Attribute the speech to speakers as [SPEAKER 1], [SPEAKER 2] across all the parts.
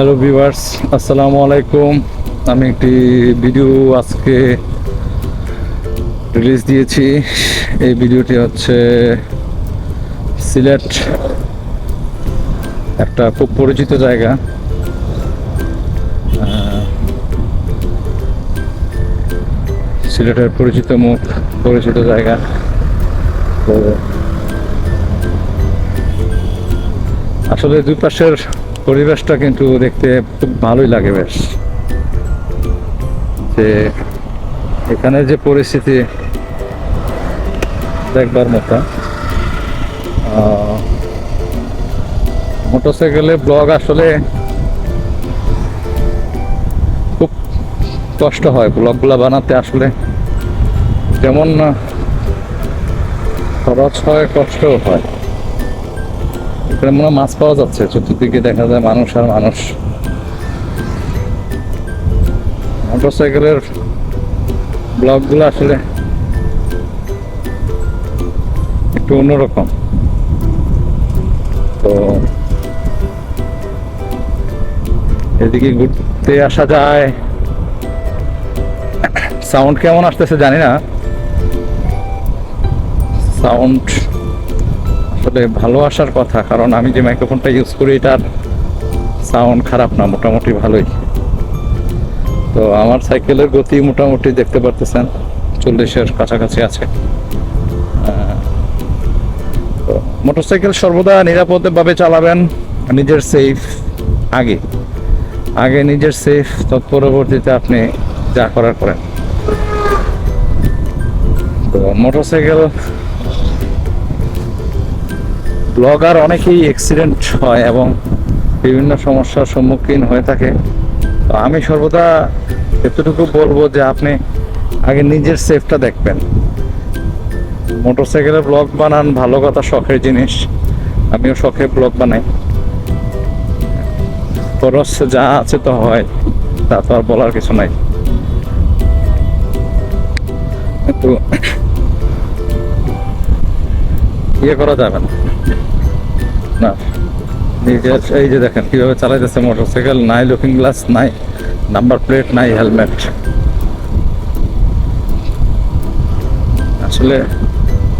[SPEAKER 1] Hello viewers আসসালামু আলাইকুম। আমি একটি ভিডিও আজকে রিলিজ দিয়েছি। এই ভিডিওটি হচ্ছে সিলেট একটা খুব পরিচিত জায়গা। সিলেটের পরিচিত মুখ, পরিচিত জায়গা। তো আসলে দুই পাশের পরিবেশটা কিন্তু দেখতে খুব ভালোই লাগে বেশ। যে এখানে যে পরিস্থিতি দেখবার মতো মোটরসাইকেলে ব্লগ আসলে খুব কষ্ট হয় ব্লগগুলো বানাতে আসলে। যেমন খরচ হয়, কষ্টও হয়। এখানে মনে মাছ পাওয়া যাচ্ছে, চতুর্দিকে দেখা যায় মানুষ আর মানুষ। মোটরসাইকেলের ব্লকগুলো আসলে একটু অন্যরকম। তো এদিকে ঘুরতে আসা যায়। সাউন্ড কেমন আসতেছে জানি না। সাউন্ড আসলে ভালো আসার কথা, কারণ আমি যে মাইক্রোফোনটা ইউজ করি, এটার সাউন্ড খারাপ না, মোটামুটি ভালোই। তো আমার সাইকেলের গতি মোটামুটি দেখতে পারতেছেন, চল্লিশের কাছাকাছি আছে। তো মোটরসাইকেল সর্বদা নিরাপদভাবে চালাবেন, নিজের সেফ আগে। আগে নিজের সেফ তৎপরবর্তীতে আপনি যা করার করেন। তো মোটরসাইকেল ব্লগার অনেকেই অ্যাক্সিডেন্ট হয় এবং বিভিন্ন সমস্যার সম্মুখীন হয়ে থাকে। তো আমি সর্বদা এতটুকু বলব যে আপনি আগে নিজের সেফটা দেখবেন। মোটরসাইকেলের ব্লগ বানান, ভালো কথা, শখের জিনিস। আমিও শখে ব্লগ বানাই। খরচ যা আছে তো হয়, তা তো আর বলার কিছু নাই। একটু ইয়ে করা যাবে না। না। এই যে দেখেন, কীভাবে চালাইতেছে মোটরসাইকেল নাই লুকিং গ্লাস নাই নাম্বার প্লেট নাই হেলমেট আসলে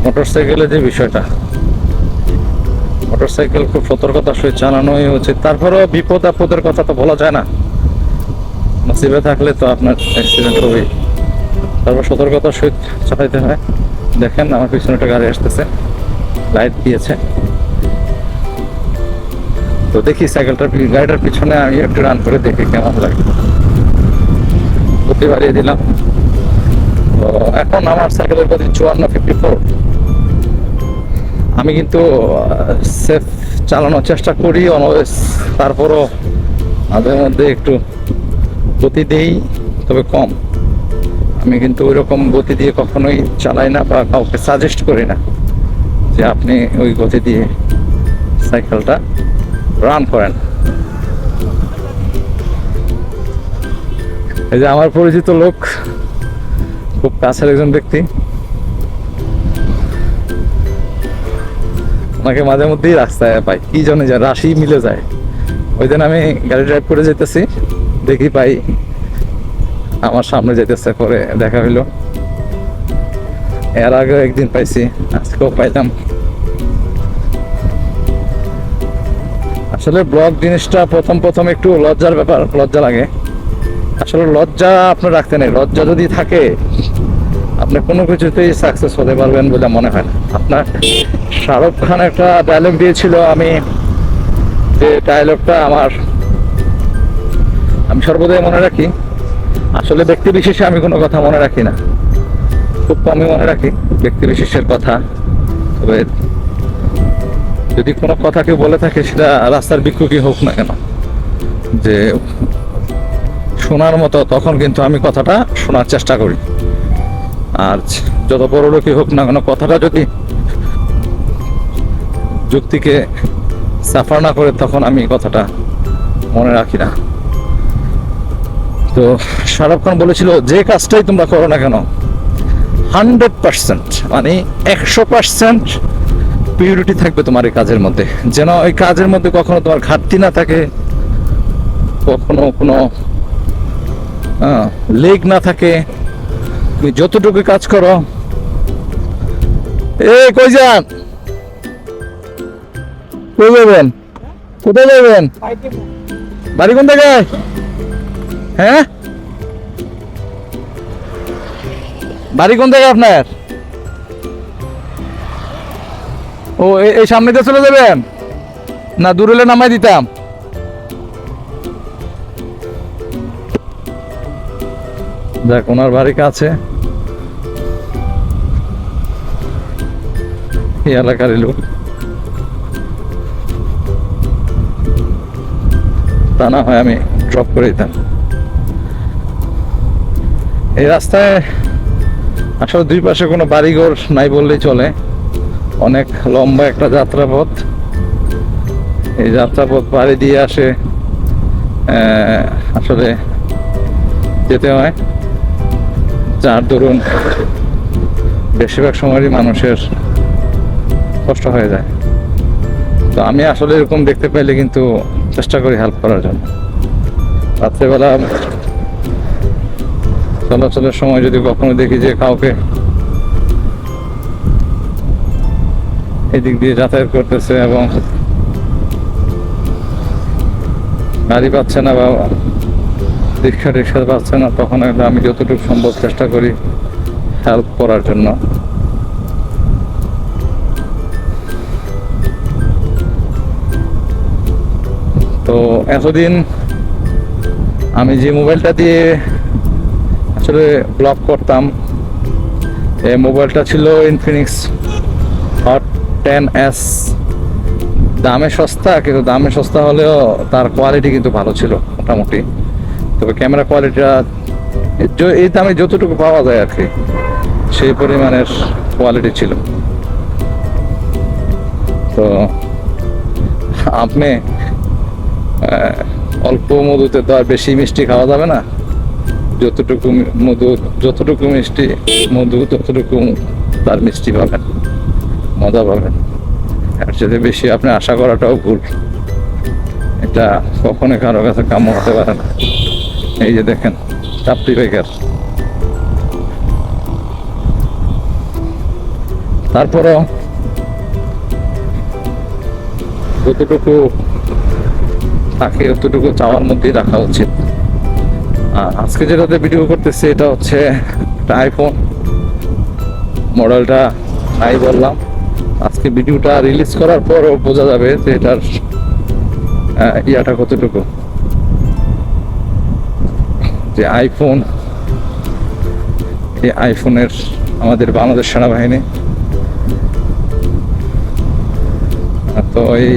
[SPEAKER 1] মোটরসাইকেলের যে বিষয়টা মোটরসাইকেল খুব সতর্কতার সহিত চালানোই উচিত। তারপরেও বিপদ আপদের কথা তো বলা যায় না। নসিবে থাকলে তো আপনার অ্যাক্সিডেন্ট হবেই। তারপর সতর্কতার সহিত চালাইতে হয়। দেখেন, আমার পিছনে একটা গাড়ি আসতেছে। লাইট দিয়েছে। তো দেখি সাইকেলটার গাড়িটার পিছনে আমি একটু রান করে দেখি কেমন লাগে। গতি বাড়িয়ে দিলাম। তো এখন আমার সাইকেলের গতি চুয়ান্ন ফিফটি ফোর আমি কিন্তু সেফ চালানোর চেষ্টা করি অলওয়েজ তারপরও মাঝে মধ্যে একটু গতি দেই, তবে কম। আমি কিন্তু ওই রকম গতি দিয়ে কখনোই চালাই না বা কাউকে সাজেস্ট করি না। যে আপনি ওই গতি দিয়ে সাইকেলটা রান করেন। এই যে আমার পরিচিত লোক, খুব কাছের একজন ব্যক্তি। ওনাকে মাঝে মধ্যেই রাস্তায় পাই, কি জানে যায় রাশি মিলে যায়। ওই দিন আমি গাড়ি ড্রাইভ করে যেতেছি, দেখি পাই, আমার সামনে যেতেছে করে দেখা হইল। এর আগে একদিন পাইছি, আজকেও পাইলাম। আসলে ব্লগ জিনিসটা প্রথম প্রথম একটু লজ্জার ব্যাপার, লজ্জা লাগে। আসলে লজ্জা আপনার রাখতে নেই লজ্জা যদি থাকে, আপনি কোনো কিছুতেই সাকসেস হতে পারবেন বলে মনে হয় না। আপনার শাহরুখ খান একটা ডায়লগ দিয়েছিল, আমি যে ডায়লগটা আমার, আমি সর্বদাই মনে রাখি, আসলে ব্যক্তি বিশেষে আমি কোনো কথা মনে রাখি না। খুব কমই মনে রাখি, ব্যক্তি বিশেষের কথা। তবে যদি কোনো কথা কেউ বলে থাকে, সেটা রাস্তার বিক্ষুকই হোক না কেন। যে শোনার মতো, তখন কিন্তু আমি কথাটা শোনার চেষ্টা করি। আর যত বড় লোকই হোক না কেন, কথাটা যদি যুক্তিকে সাফার না করে, তখন আমি কথাটা মনে রাখি না। তো শাহরুখ খান বলেছিল, যে কাজটাই তোমরা করো না কেন হান্ড্রেড পার্সেন্ট মানে একশো পার্সেন্ট পিউরিটি থাকবে তোমার এই কাজের মধ্যে। যেন ওই কাজের মধ্যে কখনো তোমার ঘাটতি না থাকে, কখনো কোনো লেগ না থাকে, তুমি যতটুকু কাজ করো। এ কই যান? কই যাবেন? কোথায় যাবেন? বাড়ি কোন জায়গায় হ্যাঁ? বাড়ি কোন জায়গায় আপনার? ও এই সামনে দিয়ে চলে যাবেন? না, দূর হলে নামাই দিতাম। দেখ ওনার বাড়ি কাছে। এই এলাকার লোক। তা না হয় আমি ড্রপ করে দিতাম। এই রাস্তায় আসলে দুই পাশে কোনো বাড়িঘর নাই বললেই চলে। অনেক লম্বা একটা যাত্রাপথ। এই যাত্রাপথ পাড়ি দিয়ে আসে আসলে যেতে হয়। যার দরুন বেশিরভাগ সময়ই মানুষের কষ্ট হয়ে যায়। তো আমি আসলে এরকম দেখতে পাইলে কিন্তু চেষ্টা করি হেল্প করার জন্য। রাত্রেবেলা চলাচলের সময় যদি কখনো দেখি যে কাউকে এদিক দিয়ে যাতায়াত করতেছে এবং গাড়ি পাচ্ছে না বা রিক্সা রিক্সা পাচ্ছে না, তখন আমি যতটুকু সম্ভব চেষ্টা করি হেল্প করার জন্য। তো এতদিন আমি যে মোবাইলটা দিয়ে আসলে ব্লগ করতাম। এই মোবাইলটা ছিল ইনফিনিক্স হট টেন এস দামে সস্তা, কিন্তু দামে সস্তা হলেও তার কোয়ালিটি কিন্তু ভালো ছিল মোটামুটি। তবে ক্যামেরা কোয়ালিটিটা এই দামে যতটুকু পাওয়া যায় আর কি, সেই পরিমাণের কোয়ালিটি ছিল। তো আপনি অল্প মধুতে তো আর বেশি মিষ্টি খাওয়া যাবে না। যতটুকু মধু, যতটুকু মিষ্টি মধু, ততটুকু তার মিষ্টি পাবেন মজা পাবেন। আর যদি বেশি আপনি আশা করাটাও ভুল। এটা কখনোই কারও কাছে কাম্য হতে পারে না। এই যে দেখেন, চাপটি বেকার তারপরেও যতটুকু তাকে অতটুকু চাওয়ার মধ্যেই রাখা উচিত। আজকে যেটাতে ভিডিও করতেছি, এটা হচ্ছে একটা আইফোন মডেলটা নাই বললাম। আজকে ভিডিওটা রিলিজ করার পরও বোঝা যাবে যে এটার ইয়াটা কতটুকু। যে আইফোন এই আইফোনের আমাদের বাংলাদেশ সেনাবাহিনী। তো এই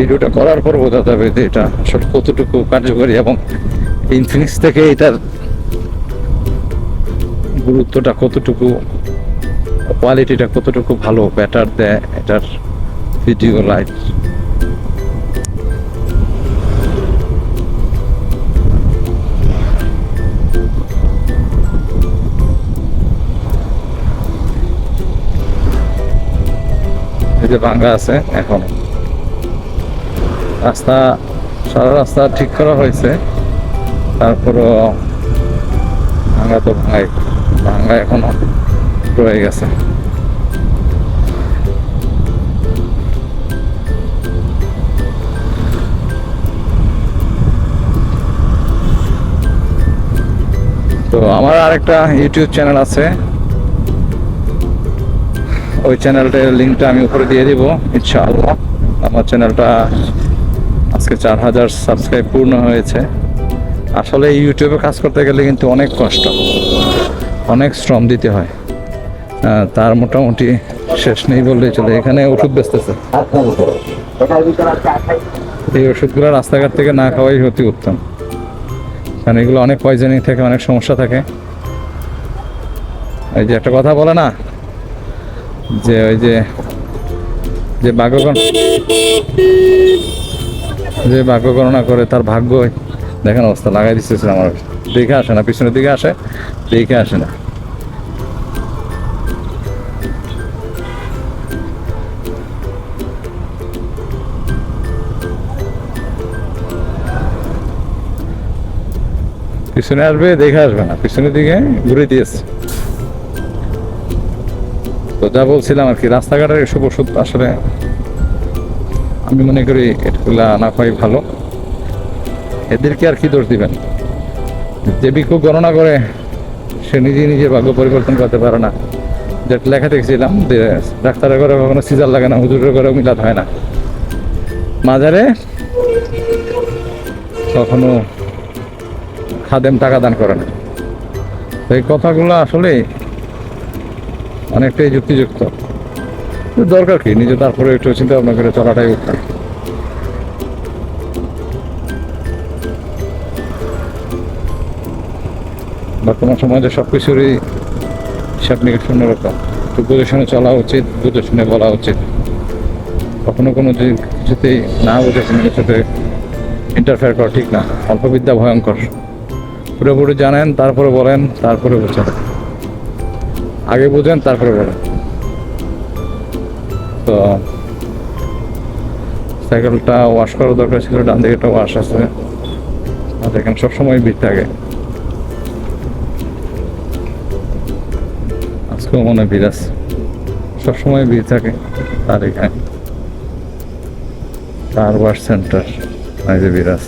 [SPEAKER 1] ভিডিওটা করার পর বোঝা যাবে যে এটা আসলে কতটুকু কার্যকরী এবং ইনফিনিক্স থেকে এটার গুরুত্বটা কতটুকু কোয়ালিটিটা কতটুকু ভালো ব্যাটার দেয়, এটার ভিডিও লাইট যে ভাঙ্গা আছে, এখন রাস্তা, সারা রাস্তা ঠিক করা হয়েছে। তারপরও ভাঙ্গা তো ভাঙাই ভাঙ্গা এখনও রয়ে গেছে। তো আমার আরেকটা ইউটিউব চ্যানেল আছে। ওই চ্যানেলটার লিঙ্কটা আমি উপরে দিয়ে দিব, ইনশাআল্লাহ। আমার চ্যানেলটা আজকে চার হাজার সাবস্ক্রাইব পূর্ণ হয়েছে। আসলে ইউটিউবে কাজ করতে গেলে কিন্তু অনেক কষ্ট, অনেক শ্রম দিতে হয়। তার মোটামুটি শেষ নেই বললেই চলে, এখানে ওষুধ বেচতেছে। এই ওষুধগুলো রাস্তাঘাট থেকে না খাওয়াই অতি উত্তম। কারণ এগুলো অনেক পয়জনিং থাকে, অনেক সমস্যা থাকে। এই যে একটা কথা বলে না, যে ওই যে যে ভাগ্যগণ যে ভাগ্য গণনা করে, তার ভাগ্য দেখেন অবস্থা, লাগাই দিচ্ছে আমার দেখে আসে না, পিছনের দিকে আসে, দেখে আসে না। পিছনে আসবে, দেখে আসবে না। পিছনের দিকে ঘুরে দিয়েছে। তো যা বলছিলাম আর কি, রাস্তাঘাটের এসব ওষুধ আসলে আমি মনে করি এগুলা না হয় ভালো। এদেরকে আর কি দোষ দিবেন? যে বিক্ষোভ গণনা করে সে নিজে নিজে ভাগ্য পরিবর্তন করতে পারে না। যেটা লেখা দেখছিলাম যে ডাক্তারের ঘরে কখনো সিজার লাগে না, হুজুরের ঘরেও মিলাদ হয় না। মাজারে কখনো খাদেম টাকা দান করে না। তো এই কথাগুলো আসলে অনেকটাই যুক্তিযুক্ত। দরকার কি? নিজে তারপরে একটু চিন্তা ভাবনা করে চলাটাই উত্তম। বর্তমান সমাজে সব কিছুরই হিসাব নিকাশ অন্যরকম। একটু বুঝে শুনে চলা উচিত বুঝে শুনে বলা উচিত। কখনো কোনো যে কিছুতেই না বুঝে শুনে কিছুতে ইন্টারফেয়ার করা ঠিক না। অল্প বিদ্যা ভয়ঙ্কর। পুরোপুরি জানেন, তারপরে বলেন, তারপরে বুঝেন। আগে বুঝেন, তারপরে বলেন। তো সাইকেলটা ওয়াশ করার দরকার ছিল, ডান দিকে একটা ওয়াশ আছে। আর এখানে সবসময় ভিড় থাকে। আজকেও মনে ভিড় আছে। সবসময় ভিড় থাকে আর এখানে। কার ওয়াশ সেন্টার যে বিরাজ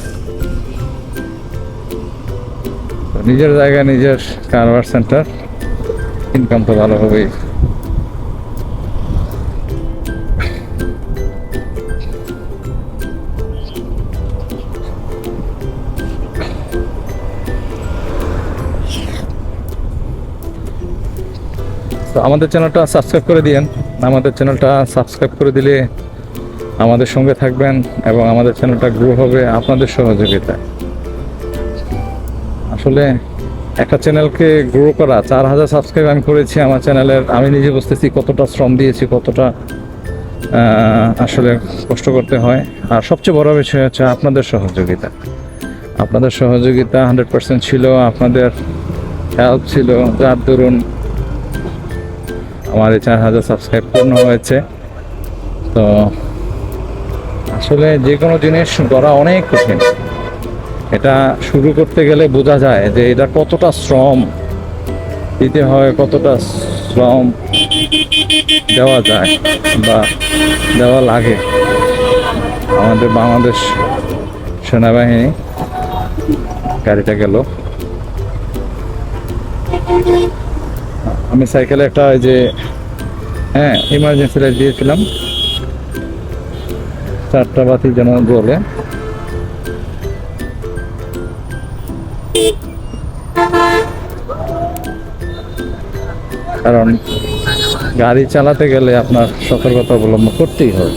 [SPEAKER 1] নিজের জায়গায় নিজের কার ওয়াশ সেন্টার ইনকাম তো ভালো হবেই তো আমাদের চ্যানেলটা সাবস্ক্রাইব করে দিয়েন। আমাদের চ্যানেলটা সাবস্ক্রাইব করে দিলে আমাদের সঙ্গে থাকবেন এবং আমাদের চ্যানেলটা গ্রো হবে আপনাদের সহযোগিতায়। আসলে একটা চ্যানেলকে গ্রো করা, চার হাজার সাবস্ক্রাইব আমি করেছি আমার চ্যানেলের, আমি নিজে বুঝতেছি কতটা শ্রম দিয়েছি, কতটা আসলে কষ্ট করতে হয়। আর সবচেয়ে বড় বিষয় হচ্ছে আপনাদের সহযোগিতা। আপনাদের সহযোগিতা হান্ড্রেড পার্সেন্ট ছিল, আপনাদের হেল্প ছিল, যার দরুন আমার চার হাজার সাবস্ক্রাইব পূর্ণ হয়েছে। তো আসলে যে কোনো জিনিস করা অনেক কঠিন। এটা শুরু করতে গেলে বোঝা যায় যে এটা কতটা শ্রম, দিতে হয় কতটা শ্রম দেওয়া যায় বা দেওয়া লাগে আমাদের বাংলাদেশ সেনাবাহিনী গাড়িটা গেল আমি সাইকেলে একটা যে হ্যাঁ ইমার্জেন্সি লাইট দিয়েছিলাম। চারটা বাতি যেন জ্বলে। কারণ গাড়ি চালাতে গেলে আপনার সতর্কতা অবলম্বন করতেই হবে।